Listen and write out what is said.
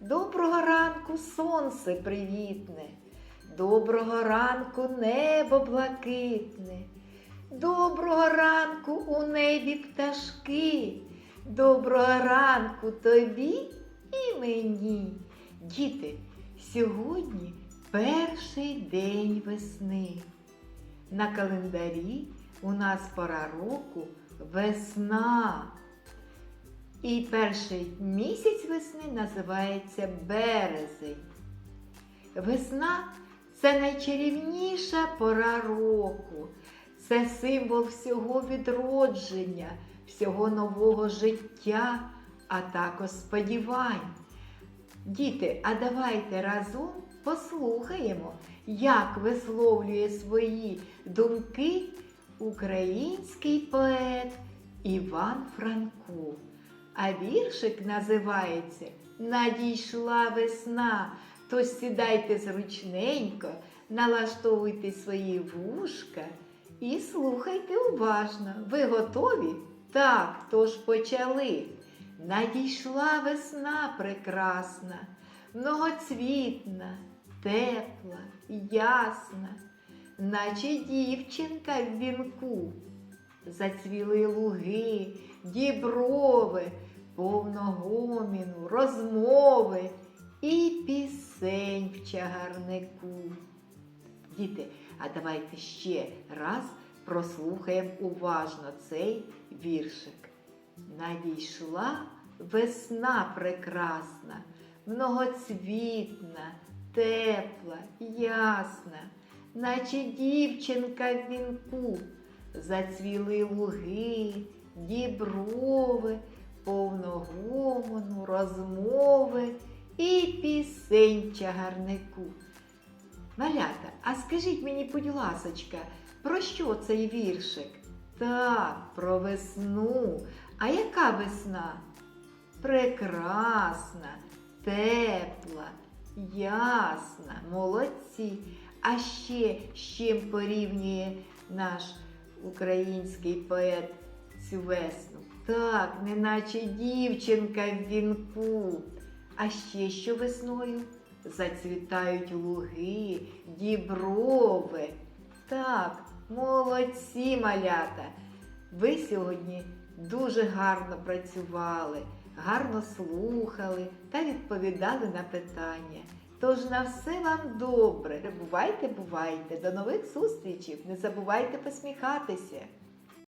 Доброго ранку сонце привітне, доброго ранку небо блакитне, доброго ранку у небі пташки, доброго ранку тобі і мені. Діти, сьогодні перший день весни. На календарі у нас пора року весна. І перший місяць весни називається березень. Весна це найчарівніша пора року. Це символ всього відродження, всього нового життя, а також сподівань. Діти, а давайте разом послухаємо, як висловлює свої думки український поет Іван Франко. А віршик називається Надійшла весна. Тож сідайте зручненько, налаштовуйте свої вушка і слухайте уважно. Ви готові? Так, тож почали. Надійшла весна прекрасна, многоцвітна, тепла, ясна, наче дівчинка в вінку. Зацвіли луги, діброви, повно гоміну, розмови і пісень в чагарнику. Діти, а давайте ще раз прослухаємо уважно цей віршик. Надійшла весна прекрасна, многоцвітна, тепла, ясна, наче дівчинка в вінку. Зацвіли луги, діброви, повно гомону, розмови і пісень чагарнику. Малята, а скажіть мені, будь ласочка, про що цей віршик? Так, про весну. А яка весна? Прекрасна, тепла, ясна, молодці. А ще з чим порівнює наш український поет цю весну? Так, неначе дівчинка в вінку. А ще що весною? Зацвітають луги, діброви. Так, молодці малята. Ви сьогодні дуже гарно працювали, гарно слухали та відповідали на питання. Тож на все вам добре. Бувайте, бувайте. До нових зустрічей. Не забувайте посміхатися.